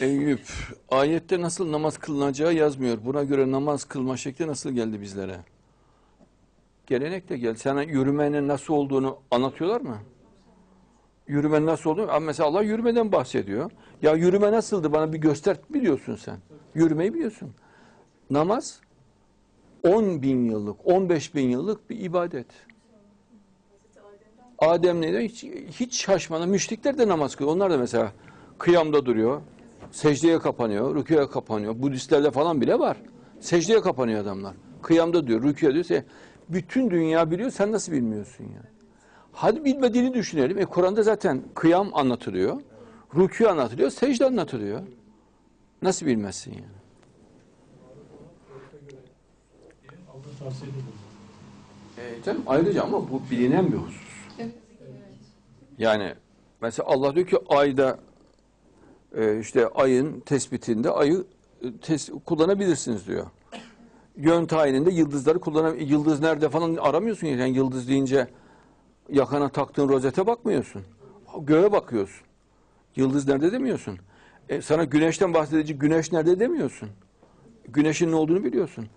Eyüp, ayette nasıl namaz kılınacağı yazmıyor. Buna göre namaz kılma şekli nasıl geldi bizlere? Gelenek de geldi. Sana yürümenin nasıl olduğunu anlatıyorlar mı? Yürümenin nasıl olduğunu, mesela Allah yürümeden bahsediyor. Ya yürüme nasıldı bana bir göster biliyorsun sen. Yürümeyi biliyorsun. Namaz 10 bin yıllık, 15 bin yıllık bir ibadet. Adem neydi? Hiç, hiç şaşmadan müşrikler de namaz kılıyor. Onlar da mesela kıyamda duruyor. Secdeye kapanıyor, rüküye kapanıyor. Budistlerde falan bile var. Secdeye kapanıyor adamlar. Kıyamda diyor, rüküye diyor. Sen- Bütün dünya biliyor, sen nasıl bilmiyorsun yani? Hadi bilmediğini düşünelim. E Kur'an'da zaten kıyam anlatılıyor. Rükû anlatılıyor, secde anlatılıyor. Nasıl bilmezsin yani? E, canım ayrıca ama bu bilinen bir husus. Yani mesela Allah diyor ki ayda e, işte ayın tespitinde ayı e, tes- kullanabilirsiniz diyor. Yön tayininde yıldızları kullanam yıldız nerede falan aramıyorsun ya. yani yıldız deyince yakana taktığın rozete bakmıyorsun. Göğe bakıyorsun. Yıldız nerede demiyorsun. E, sana güneşten bahsedici güneş nerede demiyorsun. Güneşin ne olduğunu biliyorsun.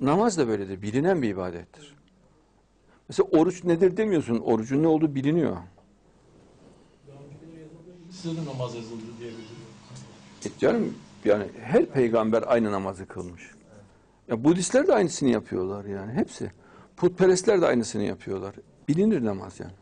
Namaz da böyledir. Bilinen bir ibadettir. Mesela oruç nedir demiyorsun. Orucun ne olduğu biliniyor. Size de namaz yazıldı diye biliyorum. E canım yani her peygamber aynı namazı kılmış. Ya Budistler de aynısını yapıyorlar yani hepsi. Putperestler de aynısını yapıyorlar. Bilinir namaz yani.